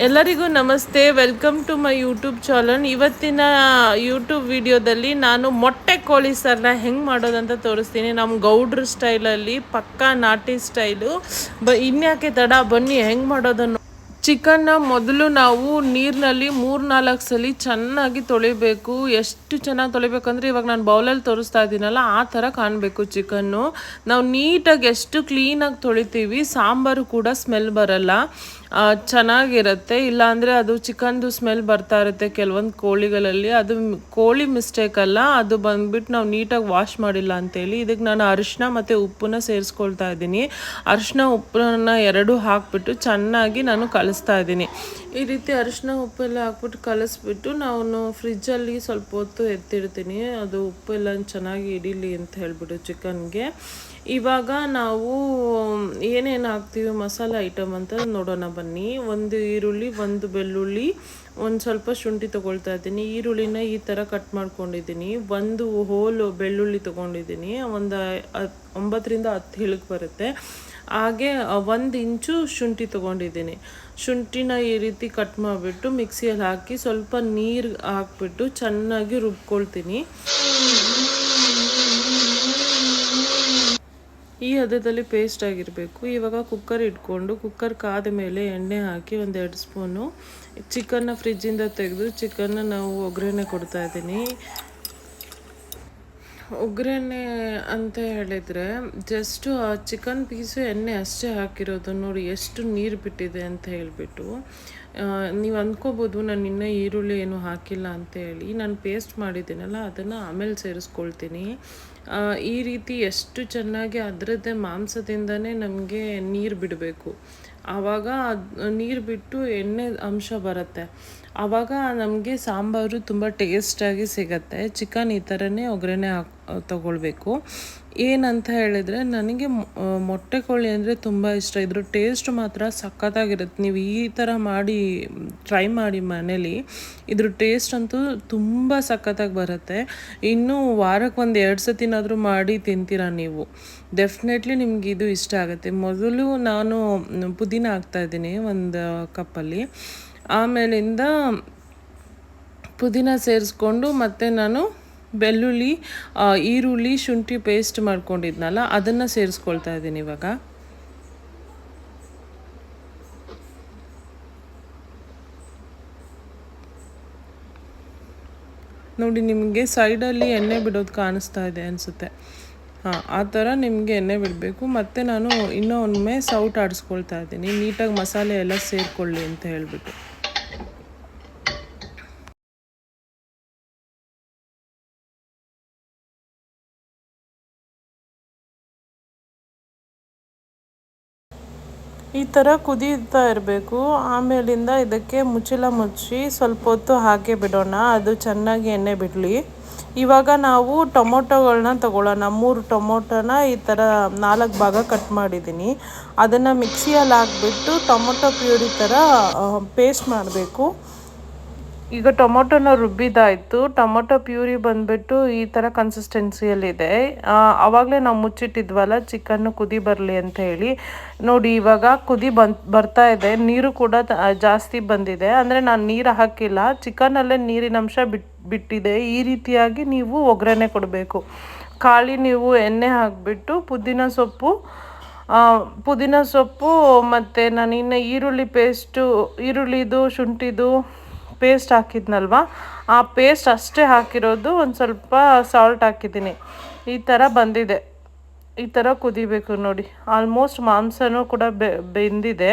ಎಲ್ಲರಿಗೂ ನಮಸ್ತೆ. Welcome to my YouTube channel ಇವತ್ತಿನ ಯೂಟ್ಯೂಬ್ ವಿಡಿಯೋದಲ್ಲಿ ನಾನು ಮೊಟ್ಟೆ ಕೋಳಿ ಸರ್ನ ಹೆಂಗೆ ಮಾಡೋದಂತ ತೋರಿಸ್ತೀನಿ. ನಮ್ಮ ಗೌಡ್ರ ಸ್ಟೈಲಲ್ಲಿ ಪಕ್ಕಾ ನಾಟಿ ಸ್ಟೈಲು ಬ, ಇನ್ಯಾಕೆ ತಡ, ಬನ್ನಿ ಹೆಂಗೆ ಮಾಡೋದನ್ನು. ಚಿಕನ್ನ ಮೊದಲು ನಾವು ನೀರಿನಲ್ಲಿ ಮೂರು ನಾಲ್ಕು ಸಲ ಚೆನ್ನಾಗಿ ತೊಳಿಬೇಕು. ಎಷ್ಟು ಚೆನ್ನಾಗಿ ತೊಳಿಬೇಕಂದ್ರೆ ಇವಾಗ ನಾನು ಬೌಲಲ್ಲಿ ತೋರಿಸ್ತಾ ಇದ್ದೀನಲ್ಲ, ಆ ಥರ ಕಾಣಬೇಕು ಚಿಕನ್ನು. ನಾವು ನೀಟಾಗಿ ಎಷ್ಟು ಕ್ಲೀನಾಗಿ ತೊಳಿತೀವಿ, ಸಾಂಬಾರು ಕೂಡ ಸ್ಮೆಲ್ ಬರಲ್ಲ. ಚೆನ್ನಾಗಿರುತ್ತೆ. ಇಲ್ಲಾಂದರೆ ಅದು ಚಿಕನ್ದು ಸ್ಮೆಲ್ ಬರ್ತಾ ಇರುತ್ತೆ ಕೆಲವೊಂದು ಕೋಳಿಗಳಲ್ಲಿ. ಅದು ಕೋಳಿ ಮಿಸ್ಟೇಕ್ ಅಲ್ಲ, ಅದು ಬಂದ್ಬಿಟ್ಟು ನಾವು ನೀಟಾಗಿ ವಾಶ್ ಮಾಡಿಲ್ಲ ಅಂತೇಳಿ ಇದಕ್ಕೆ ನಾನು ಅರಿಶಿನ ಮತ್ತು ಉಪ್ಪನ್ನ ಸೇರಿಸ್ಕೊಳ್ತಾ ಇದ್ದೀನಿ. ಅರಿಶಿನ, ಉಪ್ಪನ್ನ ಎರಡೂ ಹಾಕ್ಬಿಟ್ಟು ಚೆನ್ನಾಗಿ ನಾನು ಕಲಿಸ್ತಾ ಇದ್ದೀನಿ. ಈ ರೀತಿ ಅರಿಶಿನ, ಉಪ್ಪೆಲ್ಲ ಹಾಕ್ಬಿಟ್ಟು ಕಲಿಸ್ಬಿಟ್ಟು ನಾನು ಫ್ರಿಜ್ಜಲ್ಲಿ ಸ್ವಲ್ಪ ಹೊತ್ತು ಎತ್ತಿಡ್ತೀನಿ. ಅದು ಉಪ್ಪೆಲ್ಲ ಚೆನ್ನಾಗಿ ಹಿಡೀಲಿ ಅಂತ ಹೇಳ್ಬಿಟ್ಟು ಚಿಕನ್ಗೆ. ಇವಾಗ ನಾವು ಏನೇನು ಹಾಕ್ತೀವಿ, ಮಸಾಲೆ ಐಟಮ್ ಅಂತ ನೋಡೋಣ ಬನ್ನಿ. ಒಂದು ಈರುಳ್ಳಿ, ಒಂದು ಬೆಳ್ಳುಳ್ಳಿ, ಒಂದು ಸ್ವಲ್ಪ ಶುಂಠಿ ತೊಗೊಳ್ತಾ ಇದ್ದೀನಿ. ಈರುಳ್ಳಿನ ಈ ಥರ ಕಟ್ ಮಾಡ್ಕೊಂಡಿದ್ದೀನಿ. ಒಂದು ಹೋಲು ಬೆಳ್ಳುಳ್ಳಿ ತೊಗೊಂಡಿದ್ದೀನಿ. ಒಂದು ಒಂಬತ್ತರಿಂದ ಹತ್ತು ಹಿಳಕ್ ಬರುತ್ತೆ. ಹಾಗೆ ಒಂದು ಇಂಚು ಶುಂಠಿ ತೊಗೊಂಡಿದ್ದೀನಿ. ಶುಂಠಿನ ಈ ರೀತಿ ಕಟ್ ಮಾಡಿಬಿಟ್ಟು ಮಿಕ್ಸಿಯಲ್ಲಿ ಹಾಕಿ ಸ್ವಲ್ಪ ನೀರು ಹಾಕ್ಬಿಟ್ಟು ಚೆನ್ನಾಗಿ ರುಬ್ಕೊಳ್ತೀನಿ. ಈ ಹದದಲ್ಲಿ ಪೇಸ್ಟ್ ಆಗಿರಬೇಕು. ಇವಾಗ ಕುಕ್ಕರ್ ಇಟ್ಕೊಂಡು ಕುಕ್ಕರ್ ಕಾದ ಮೇಲೆ ಎಣ್ಣೆ ಹಾಕಿ ಒಂದು ಎರಡು ಸ್ಪೂನು ಚಿಕನ್ನ ಫ್ರಿಜ್ಜಿಂದ ತೆಗೆದು ಚಿಕನ್ನ ನಾವು ಒಗ್ಗರಣೆ ಕೊಡ್ತಾ ಇದ್ದೀನಿ. ಒಗ್ಗರಣೆ ಅಂತ ಹೇಳಿದರೆ ಜಸ್ಟು ಆ ಚಿಕನ್ ಪೀಸು ಎಣ್ಣೆ ಅಷ್ಟೇ ಹಾಕಿರೋದು ನೋಡಿ ಎಷ್ಟು ನೀರು ಬಿಟ್ಟಿದೆ ಅಂತ ಹೇಳಿಬಿಟ್ಟು ನೀವು ಅಂದ್ಕೋಬೋದು ನಾನು ಇನ್ನೂ ಈರುಳ್ಳಿ ಏನು ಹಾಕಿಲ್ಲ ಅಂತ ಹೇಳಿ. ನಾನು ಪೇಸ್ಟ್ ಮಾಡಿದ್ದೀನಲ್ಲ, ಅದನ್ನು ಆಮೇಲೆ ಸೇರಿಸ್ಕೊಳ್ತೀನಿ. ಈ ರೀತಿ ಎಷ್ಟು ಚೆನ್ನಾಗಿ ಅದರದ್ದೇ ಮಾಂಸದಿಂದನೇ ನಮಗೆ ನೀರು ಬಿಡಬೇಕು. ಆವಾಗ ಅದು ನೀರು ಬಿಟ್ಟು ಎಣ್ಣೆ ಅಂಶ ಬರುತ್ತೆ. ಆವಾಗ ನಮಗೆ ಸಾಂಬಾರು ತುಂಬ ಟೇಸ್ಟಾಗಿ ಸಿಗತ್ತೆ. ಚಿಕನ್ ಈ ಥರನೇ ಒಗ್ಗರಣೆ ಹಾಕ್ ತಗೊಳ್ಬೇಕು. ಏನಂತ ಹೇಳಿದರೆ ನನಗೆ ಮೊಟ್ಟೆ ಕೋಳಿ ಅಂದರೆ ತುಂಬ ಇಷ್ಟ. ಇದ್ರ ಟೇಸ್ಟ್ ಮಾತ್ರ ಸಖತ್ತಾಗಿರುತ್ತೆ. ನೀವು ಈ ಥರ ಮಾಡಿ ಟ್ರೈ ಮಾಡಿ ಮನೇಲಿ, ಇದ್ರ ಟೇಸ್ಟ್ ಅಂತೂ ತುಂಬ ಸಖತ್ತಾಗಿ ಬರುತ್ತೆ. ಇನ್ನೂ ವಾರಕ್ಕೆ ಒಂದು ಎರಡು ಸತಿನಾದರೂ ಮಾಡಿ ತಿಂತೀರಾ ನೀವು? ಡೆಫಿನೆಟ್ಲಿ ನಿಮ್ಗೆ ಇದು ಇಷ್ಟ ಆಗುತ್ತೆ. ಮೊದಲು ನಾನು ಪುದೀನ ಹಾಕ್ತಾಯಿದ್ದೀನಿ ಒಂದು ಕಪ್ಪಲ್ಲಿ. ಆಮೇಲಿಂದ ಪುದೀನ ಸೇರಿಸ್ಕೊಂಡು ಮತ್ತು ನಾನು ಬೆಳ್ಳುಳ್ಳಿ ಈರುಳ್ಳಿ, ಶುಂಠಿ ಪೇಸ್ಟ್ ಮಾಡ್ಕೊಂಡಿದ್ನಲ್ಲ, ಅದನ್ನು ಸೇರಿಸ್ಕೊಳ್ತಾ ಇದ್ದೀನಿ ಇವಾಗ. ನೋಡಿ, ನಿಮಗೆ ಸೈಡಲ್ಲಿ ಎಣ್ಣೆ ಬಿಡೋದು ಕಾಣಿಸ್ತಾ ಇದೆ ಅನಿಸುತ್ತೆ. ಹಾಂ, ಆ ಥರ ನಿಮಗೆ ಎಣ್ಣೆ ಬಿಡಬೇಕು. ಮತ್ತು ನಾನು ಇನ್ನೂ ಒಮ್ಮೆ ಸೌಟ್ ಆಡಿಸ್ಕೊಳ್ತಾ ಇದ್ದೀನಿ. ನೀಟಾಗಿ ಮಸಾಲೆ ಎಲ್ಲ ಸೇರಿಕೊಳ್ಳಿ ಅಂತ ಹೇಳಿಬಿಟ್ಟು. ಈ ಥರ ಕುದೀತಾ ಇರಬೇಕು. ಆಮೇಲಿಂದ ಇದಕ್ಕೆ ಮುಚ್ಚಳ ಮುಚ್ಚಿ ಸ್ವಲ್ಪ ಹೊತ್ತು ಹಾಕಿ ಬಿಡೋಣ. ಅದು ಚೆನ್ನಾಗಿ ಎಣ್ಣೆ ಬಿಡಲಿ. ಇವಾಗ ನಾವು ಟೊಮೊಟೊಗಳನ್ನ ತಗೊಳ್ಳೋಣ. ಮೂರು ಟೊಮೊಟೊನ ಈ ಥರ ನಾಲ್ಕು ಭಾಗ ಕಟ್ ಮಾಡಿದ್ದೀನಿ. ಅದನ್ನು ಮಿಕ್ಸಿಯಲ್ಲಿ ಹಾಕ್ಬಿಟ್ಟು ಟೊಮೊಟೊ ಪ್ಯೂರಿ ಥರ ಪೇಸ್ಟ್ ಮಾಡಬೇಕು. ಈಗ ಟೊಮೊಟೊನ ರುಬ್ಬಿದಾಯಿತು. ಟೊಮೊಟೊ ಪ್ಯೂರಿ ಬಂದ್ಬಿಟ್ಟು ಈ ಥರ ಕನ್ಸಿಸ್ಟೆನ್ಸಿಯಲ್ಲಿದೆ ಆವಾಗಲೇ ನಾವು ಮುಚ್ಚಿಟ್ಟಿದ್ವಲ್ಲ, ಚಿಕನ್ನು ಕುದಿ ಬರಲಿ ಅಂತ ಹೇಳಿ. ನೋಡಿ, ಇವಾಗ ಕುದಿ ಬಂದು, ಬರ್ತಾ ಇದೆ. ನೀರು ಕೂಡ ಜಾಸ್ತಿ ಬಂದಿದೆ. ಅಂದರೆ ನಾನು ನೀರು ಹಾಕಿಲ್ಲ. ಚಿಕನಲ್ಲೇ ನೀರಿನ ಅಂಶ ಬಿಟ್, ಬಿಟ್ಟಿದೆ. ಈ ರೀತಿಯಾಗಿ ನೀವು ಒಗ್ಗರಣೆ ಕೊಡಬೇಕು. ಖಾಲಿ ನೀವು ಎಣ್ಣೆ ಹಾಕಿಬಿಟ್ಟು ಪುದೀನ ಸೊಪ್ಪು ಪುದೀನ ಸೊಪ್ಪು ಮತ್ತು ನಾನು ಇನ್ನು ಈರುಳ್ಳಿ ಪೇಸ್ಟು ಈರುಳ್ಳಿದು, ಶುಂಠಿದು ಪೇಸ್ಟ್ ಹಾಕಿದ್ನಲ್ವ? ಆ ಪೇಸ್ಟ್ ಅಷ್ಟೇ ಹಾಕಿರೋದು, ಒಂದು ಸ್ವಲ್ಪ ಸಾಲ್ಟ್ ಹಾಕಿದ್ದೀನಿ. ಈ ಥರ ಬಂದಿದೆ. ಈ ಥರ ಕುದಿಬೇಕು ನೋಡಿ. ಆಲ್ಮೋಸ್ಟ್ ಮಾಂಸನೂ ಕೂಡ ಬೆಂದಿದೆ.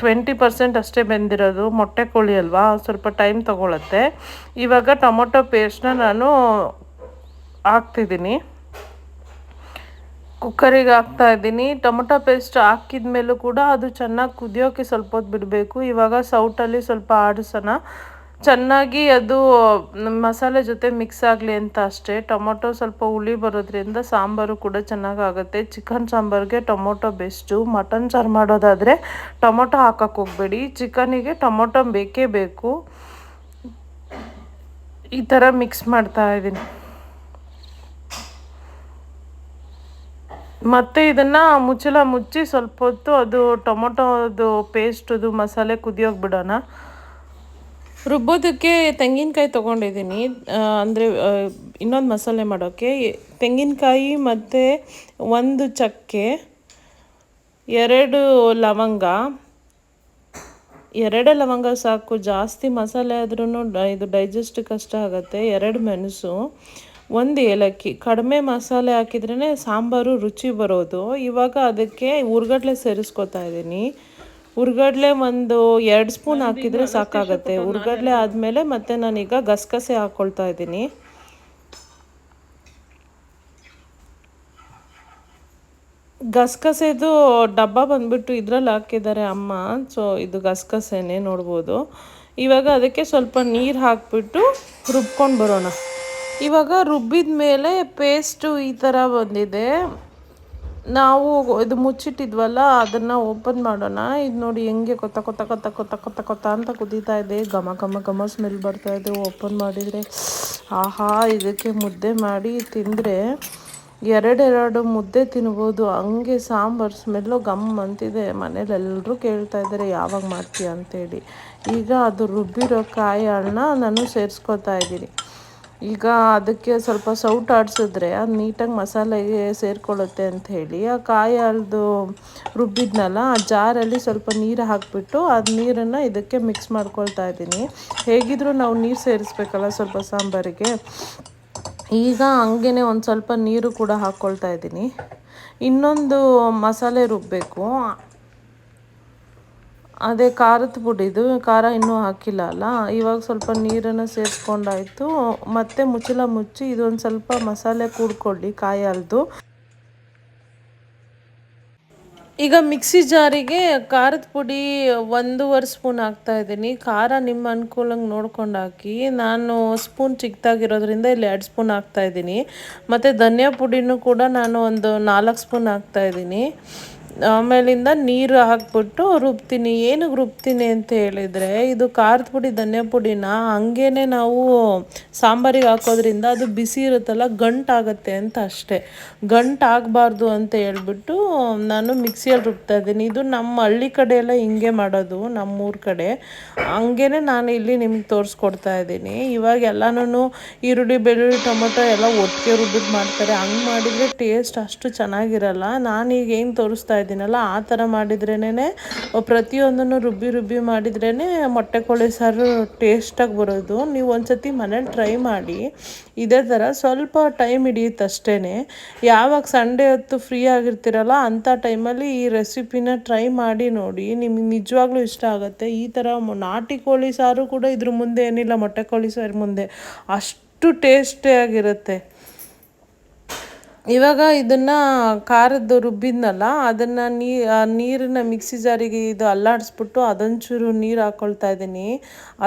ಟ್ವೆಂಟಿ ಪರ್ಸೆಂಟ್ ಅಷ್ಟೇ ಬೆಂದಿರೋದು. ಮೊಟ್ಟೆ ಕೋಳಿ ಅಲ್ವಾ? ಸ್ವಲ್ಪ ಟೈಮ್ ತೊಗೊಳತ್ತೆ. ಇವಾಗ ಟೊಮೊಟೊ ಪೇಸ್ಟ್ನ ನಾನು ಹಾಕ್ತಿದ್ದೀನಿ. ಕುಕ್ಕರಿಗೆ ಹಾಕ್ತಾ ಇದ್ದೀನಿ. ಟೊಮೊಟೊ ಪೇಸ್ಟ್ ಹಾಕಿದ ಮೇಲೂ ಕೂಡ ಅದು ಚೆನ್ನಾಗಿ ಕುದಿಯೋಕ್ಕೆ ಸ್ವಲ್ಪ ಹೊತ್ತು ಬಿಡಬೇಕು. ಇವಾಗ ಸೌಟಲ್ಲಿ ಸ್ವಲ್ಪ ಆಡಿಸೋಣ. ಚೆನ್ನಾಗಿ ಅದು ಮಸಾಲೆ ಜೊತೆ ಮಿಕ್ಸ್ ಆಗಲಿ ಅಂತ ಅಷ್ಟೇ. ಟೊಮೊಟೊ ಸ್ವಲ್ಪ ಹುಳಿ ಬರೋದ್ರಿಂದ ಸಾಂಬಾರು ಕೂಡ ಚೆನ್ನಾಗಾಗುತ್ತೆ. ಚಿಕನ್ ಸಾಂಬಾರಿಗೆ ಟೊಮೊಟೊ ಬೆಸ್ಟು. ಮಟನ್ ಸಾರು ಮಾಡೋದಾದರೆ ಟೊಮೊಟೊ ಹಾಕಕ್ಕೆ ಹೋಗಬೇಡಿ. ಚಿಕನಿಗೆ ಟೊಮೊಟೊ ಬೇಕೇ ಬೇಕು. ಈ ಥರ ಮಿಕ್ಸ್ ಮಾಡ್ತಾ ಇದ್ದೀನಿ. ಮತ್ತು ಇದನ್ನು ಮುಚ್ಚಳ ಮುಚ್ಚಿ ಸ್ವಲ್ಪ ಹೊತ್ತು ಅದು ಟೊಮೊಟೊದು ಪೇಸ್ಟದು ಮಸಾಲೆ ಕುದಿಯೋಗಿ ಬಿಡೋಣ. ರುಬ್ಬೋದಕ್ಕೆ ತೆಂಗಿನಕಾಯಿ ತೊಗೊಂಡಿದ್ದೀನಿ. ಅಂದರೆ ಇನ್ನೊಂದು ಮಸಾಲೆ ಮಾಡೋಕ್ಕೆ ತೆಂಗಿನಕಾಯಿ ಮತ್ತು ಒಂದು ಚಕ್ಕೆ, ಎರಡು ಲವಂಗ. ಎರಡೇ ಲವಂಗ ಸಾಕು. ಜಾಸ್ತಿ ಮಸಾಲೆ ಆದ್ರೂ ಇದು ಡೈಜೆಸ್ಟ್ ಕಷ್ಟ ಆಗುತ್ತೆ. ಎರಡು ಮೆಣಸು. ಒಂದು ಏಲಕ್ಕಿ ಕಡಿಮೆ ಮಸಾಲೆ ಹಾಕಿದ್ರೇ ಸಾಂಬಾರು ರುಚಿ ಬರೋದು. ಇವಾಗ ಅದಕ್ಕೆ ಉರ್ಗಡ್ಲೆ ಸೇರಿಸ್ಕೊತಾ ಇದ್ದೀನಿ. ಉರ್ಗಡ್ಲೆ ಒಂದು ಎರಡು ಸ್ಪೂನ್ ಹಾಕಿದರೆ ಸಾಕಾಗತ್ತೆ. ಉರ್ಗಡ್ಲೆ ಆದಮೇಲೆ ಮತ್ತೆ ನಾನೀಗ ಗಸಗಸೆ ಹಾಕ್ಕೊಳ್ತಾ ಇದ್ದೀನಿ. ಗಸಗಸೆದು ಡಬ್ಬ ಬಂದ್ಬಿಟ್ಟು ಇದರಲ್ಲಿ ಹಾಕಿದ್ದಾರೆ ಅಮ್ಮ. ಸೊ ಇದು ಗಸಗಸೆನೇ ನೋಡ್ಬೋದು. ಇವಾಗ ಅದಕ್ಕೆ ಸ್ವಲ್ಪ ನೀರು ಹಾಕಿಬಿಟ್ಟು ರುಬ್ಕೊಂಡು ಬರೋಣ. ಇವಾಗ ರುಬ್ಬಿದ ಮೇಲೆ ಪೇಸ್ಟು ಈ ಥರ ಬಂದಿದೆ. ನಾವು ಇದು ಮುಚ್ಚಿಟ್ಟಿದ್ವಲ್ಲ, ಅದನ್ನು ಓಪನ್ ಮಾಡೋಣ. ಇದು ನೋಡಿ ಹೆಂಗೆ ಕೊತ್ತ ಕೊತ್ತ ಕೊತ್ತ ಕೊತ್ತ ಕೊತ್ತ ಕೊತ್ತ ಅಂತ ಕುದೀತಾ ಇದೆ. ಘಮ ಘಮ ಘಮ ಸ್ಮೆಲ್ ಬರ್ತಾ ಇದೆ. ಓಪನ್ ಮಾಡಿದರೆ, ಆಹಾ, ಇದಕ್ಕೆ ಮುದ್ದೆ ಮಾಡಿ ತಿಂದರೆ ಎರಡೆರಡು ಮುದ್ದೆ ತಿನ್ಬೋದು. ಹಂಗೆ ಸಾಂಬಾರು ಸ್ಮೆಲ್ಲು ಗಮ್ ಅಂತಿದೆ. ಮನೇಲಿ ಎಲ್ಲರೂ ಕೇಳ್ತಾ ಇದ್ದಾರೆ ಯಾವಾಗ ಮಾಡ್ತೀಯ ಅಂತೇಳಿ. ಈಗ ಅದು ರುಬ್ಬಿರೋ ಕಾಯಿ ಹಣ್ಣು ನಾನು ಸೇರಿಸ್ಕೊತಾ ಇದ್ದೀನಿ. ಈಗ ಅದಕ್ಕೆ ಸ್ವಲ್ಪ ಸೌಟ್ ಆಡಿಸಿದ್ರೆ ಅದು ನೀಟಾಗಿ ಮಸಾಲೆಗೆ ಸೇರಿಕೊಳ್ಳುತ್ತೆ ಅಂತ ಹೇಳಿ, ಆ ಕಾಯಿ ಅಲ್ದು ರುಬ್ಬಿದ್ನಲ್ಲ, ಆ ಜಾರಲ್ಲಿ ಸ್ವಲ್ಪ ನೀರು ಹಾಕಿಬಿಟ್ಟು ಅದು ನೀರನ್ನು ಇದಕ್ಕೆ ಮಿಕ್ಸ್ ಮಾಡ್ಕೊಳ್ತಾ ಇದ್ದೀನಿ. ಹೇಗಿದ್ದರೂ ನಾವು ನೀರು ಸೇರಿಸ್ಬೇಕಲ್ಲ ಸ್ವಲ್ಪ ಸಾಂಬಾರಿಗೆ. ಈಗ ಹಂಗೇ ಒಂದು ಸ್ವಲ್ಪ ನೀರು ಕೂಡ ಹಾಕ್ಕೊಳ್ತಾ ಇದ್ದೀನಿ. ಇನ್ನೊಂದು ಮಸಾಲೆ ರುಬ್ಬಬೇಕು ಅದೇ ಖಾರದ ಪುಡಿದು ಖಾರ ಇನ್ನೂ ಹಾಕಿಲ್ಲ ಅಲ್ಲ? ಇವಾಗ ಸ್ವಲ್ಪ ನೀರನ್ನು ಸೇರಿಸ್ಕೊಂಡಾಯ್ತು. ಮತ್ತೆ ಮುಚ್ಚಲ ಮುಚ್ಚಿ ಇದೊಂದು ಸ್ವಲ್ಪ ಮಸಾಲೆ ಕೂಡ್ಕೊಳ್ಳಿ ಕಾಯಿ ಈಗ ಮಿಕ್ಸಿ ಜಾರಿಗೆ ಖಾರದ ಪುಡಿ ಒಂದೂವರೆ ಸ್ಪೂನ್ ಹಾಕ್ತಾ ಇದ್ದೀನಿ. ಖಾರ ನಿಮ್ಮ ಅನುಕೂಲಂಗೆ ನೋಡ್ಕೊಂಡು ಹಾಕಿ ನಾನು ಸ್ಪೂನ್ ಚಿಕ್ಕದಾಗಿರೋದ್ರಿಂದ ಇಲ್ಲಿ ಎರಡು ಸ್ಪೂನ್ ಹಾಕ್ತಾ ಇದ್ದೀನಿ. ಮತ್ತು ಧನಿಯಾ ಪುಡಿನೂ ಕೂಡ ನಾನು ಒಂದು ನಾಲ್ಕು ಸ್ಪೂನ್ ಹಾಕ್ತಾ ಇದ್ದೀನಿ. ಆಮೇಲಿಂದ ನೀರು ಹಾಕ್ಬಿಟ್ಟು ರುಬ್ತೀನಿ. ಏನಕ್ಕೆ ರುಬ್ತೀನಿ ಅಂತ ಹೇಳಿದರೆ, ಇದು ಖಾರದ ಪುಡಿ, ಧನ್ಯ ಪುಡಿನ? ಹಂಗೇ ನಾವು ಸಾಂಬಾರಿಗೆ ಹಾಕೋದ್ರಿಂದ ಅದು ಬಿಸಿ ಇರುತ್ತಲ್ಲ ಗಂಟಾಗುತ್ತೆ ಅಂತ ಅಷ್ಟೇ. ಗಂಟಾಗಬಾರ್ದು ಅಂತ ಹೇಳ್ಬಿಟ್ಟು ನಾನು ಮಿಕ್ಸಿಯಲ್ಲಿ ರುಬ್ತಾ ಇದ್ದೀನಿ. ಇದು ನಮ್ಮ ಹಳ್ಳಿ ಕಡೆ ಎಲ್ಲ ಹಿಂಗೆ ಮಾಡೋದು, ನಮ್ಮೂರ ಕಡೆ. ಹಂಗೇ ನಾನು ಇಲ್ಲಿ ನಿಮ್ಗೆ ತೋರಿಸ್ಕೊಡ್ತಾ ಇದ್ದೀನಿ. ಇವಾಗ ಎಲ್ಲನೂ ಈರುಳ್ಳಿ, ಬೆಳ್ಳುಳ್ಳಿ, ಟೊಮೊಟೊ ಎಲ್ಲ ಒಟ್ಟಿಗೆ ರುಬ್ಬಿಟ್ಟು ಮಾಡ್ತಾರೆ. ಹಂಗೆ ಮಾಡಿದರೆ ಟೇಸ್ಟ್ ಅಷ್ಟು ಚೆನ್ನಾಗಿರಲ್ಲ. ನಾನೀಗ ಏನು ತೋರಿಸ್ತಾ ಇದ್ದೀನಲ್ಲ ಆ ಥರ ಮಾಡಿದ್ರೇ ಪ್ರತಿಯೊಂದನ್ನು ರುಬ್ಬಿ ರುಬ್ಬಿ ಮಾಡಿದ್ರೇ ಮೊಟ್ಟೆ ಕೋಳಿ ಸಾರು ಟೇಸ್ಟಾಗಿ ಬರೋದು. ನೀವು ಒಂದ್ಸತಿ ಮನೇಲಿ ಟ್ರೈ ಮಾಡಿ, ಇದೇ ಥರ ಸ್ವಲ್ಪ ಟೈಮ್ ಹಿಡಿಯುತ್ತಷ್ಟೇ ಯಾವಾಗ ಸಂಡೇ ಹೊತ್ತು ಫ್ರೀ ಆಗಿರ್ತೀರಲ್ಲ ಅಂಥ ಟೈಮಲ್ಲಿ ಈ ರೆಸಿಪಿನ ಟ್ರೈ ಮಾಡಿ ನೋಡಿ. ನಿಮಗೆ ನಿಜವಾಗ್ಲೂ ಇಷ್ಟ ಆಗುತ್ತೆ. ಈ ಥರ ನಾಟಿ ಕೋಳಿ ಸಾರು ಕೂಡ ಇದ್ರ ಮುಂದೆ ಏನಿಲ್ಲ, ಮೊಟ್ಟೆ ಕೋಳಿ ಸಾರು ಮುಂದೆ. ಅಷ್ಟು ಟೇಸ್ಟಿಯಾಗಿರುತ್ತೆ ಇವಾಗ ಇದನ್ನು ಖಾರದ್ದು ರುಬ್ಬಿದ್ನಲ್ಲ, ಅದನ್ನು ನೀ ನೀರನ್ನ ಮಿಕ್ಸಿ ಜಾರಿಗೆ ಇದು ಅಲ್ಲಾಡಿಸ್ಬಿಟ್ಟು ಅದೊಂಚೂರು ನೀರು ಹಾಕ್ಕೊಳ್ತಾ ಇದ್ದೀನಿ.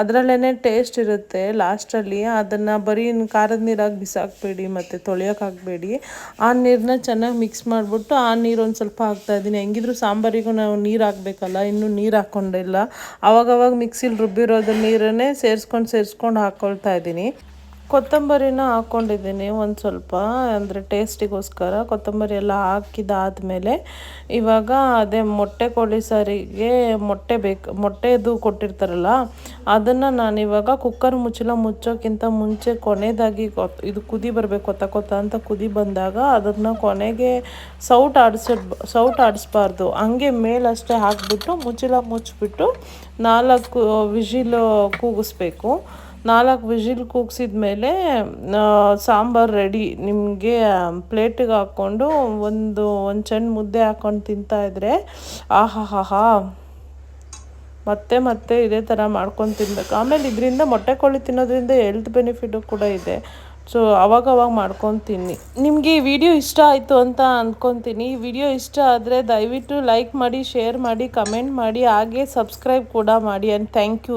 ಅದರಲ್ಲೇ ಟೇಸ್ಟ್ ಇರುತ್ತೆ ಲಾಸ್ಟಲ್ಲಿ. ಅದನ್ನು ಬರೀ ಖಾರದ ನೀರಾಗಿ ಬಿಸಾಕಬೇಡಿ ಮತ್ತು ತೊಳೆಯೋಕೆ ಹಾಕಬೇಡಿ ಆ ನೀರನ್ನ ಚೆನ್ನಾಗಿ ಮಿಕ್ಸ್ ಮಾಡಿಬಿಟ್ಟು ಆ ನೀರು ಒಂದು ಸ್ವಲ್ಪ ಹಾಕ್ತಾಯಿದ್ದೀನಿ ಹೆಂಗಿದ್ರು ಸಾಂಬಾರಿಗೂ ನಾವು ನೀರು ಹಾಕಬೇಕಲ್ಲ, ಇನ್ನೂ ನೀರು ಹಾಕ್ಕೊಂಡಿಲ್ಲ. ಆವಾಗವಾಗ ಮಿಕ್ಸಿಲಿ ರುಬ್ಬಿರೋದು ನೀರನ್ನೇ ಸೇರಿಸ್ಕೊಂಡು ಸೇರಿಸ್ಕೊಂಡು ಹಾಕ್ಕೊಳ್ತಾ ಇದ್ದೀನಿ. ಕೊತ್ತಂಬರಿನ ಹಾಕ್ಕೊಂಡಿದ್ದೀನಿ ಒಂದು ಸ್ವಲ್ಪ, ಅಂದರೆ ಟೇಸ್ಟಿಗೋಸ್ಕರ ಕೊತ್ತಂಬರಿ ಎಲ್ಲ ಹಾಕಿದಾದಮೇಲೆ ಇವಾಗ ಅದೇ ಮೊಟ್ಟೆ ಕೋಳಿ ಸಾರಿಗೆ ಮೊಟ್ಟೆ ಬೇಕು, ಮೊಟ್ಟೆದು ಕೊಟ್ಟಿರ್ತಾರಲ್ಲ, ಅದನ್ನು ನಾನು ಇವಾಗ ಕುಕ್ಕರ್ ಮುಚ್ಚಲ ಮುಚ್ಚೋಕ್ಕಿಂತ ಮುಂಚೆ ಕೊನೆದಾಗಿ ಇದು ಕುದಿ ಬರಬೇಕು ಕೊತ್ತ ಕೊತ್ತ ಅಂತ ಕುದಿ ಬಂದಾಗ ಅದನ್ನು ಕೊನೆಗೆ ಸೌಟ್ ಆಡಿಸ ಸೌಟ್ ಆಡಿಸ್ಬಾರ್ದು. ಹಂಗೆ ಮೇಲಷ್ಟೇ ಹಾಕಿಬಿಟ್ಟು ಮುಚ್ಚಲ ಮುಚ್ಚಿಬಿಟ್ಟು ನಾಲ್ಕು ವಿಜಿಲು ಕೂಗಿಸ್ಬೇಕು. ನಾಲ್ಕು ವಿಜಿಲ್ ಕೂಗ್ಸಿದ ಮೇಲೆ ಸಾಂಬಾರು ರೆಡಿ ನಿಮಗೆ ಪ್ಲೇಟಿಗೆ ಹಾಕ್ಕೊಂಡು ಒಂದು ಒಂದು ಚೆಂಡು ಮುದ್ದೆ ಹಾಕ್ಕೊಂಡು ತಿಂತಾಯಿದ್ರೆ ಆಹಾಹಾಹಾ. ಮತ್ತೆ ಮತ್ತೆ ಇದೇ ಥರ ಮಾಡ್ಕೊಂಡು ತಿನ್ಬೇಕು. ಆಮೇಲೆ ಇದರಿಂದ ಮೊಟ್ಟೆ ಕೋಳಿ ತಿನ್ನೋದ್ರಿಂದ ಹೆಲ್ತ್ ಬೆನಿಫಿಟು ಕೂಡ ಇದೆ. ಸೊ ಅವಾಗ ಅವಾಗ ಮಾಡ್ಕೊಂಡು ತಿನ್ನಿ. ನಿಮಗೆ ಈ ವಿಡಿಯೋ ಇಷ್ಟ ಆಯಿತು ಅಂತ ಅಂದ್ಕೊತೀನಿ ಈ ವಿಡಿಯೋ ಇಷ್ಟ ಆದರೆ ದಯವಿಟ್ಟು ಲೈಕ್ ಮಾಡಿ ಶೇರ್ ಮಾಡಿ ಕಮೆಂಟ್ ಮಾಡಿ, ಹಾಗೆ ಸಬ್ಸ್ಕ್ರೈಬ್ ಕೂಡ ಮಾಡಿ ಆ್ಯಂಡ್ ಥ್ಯಾಂಕ್ ಯು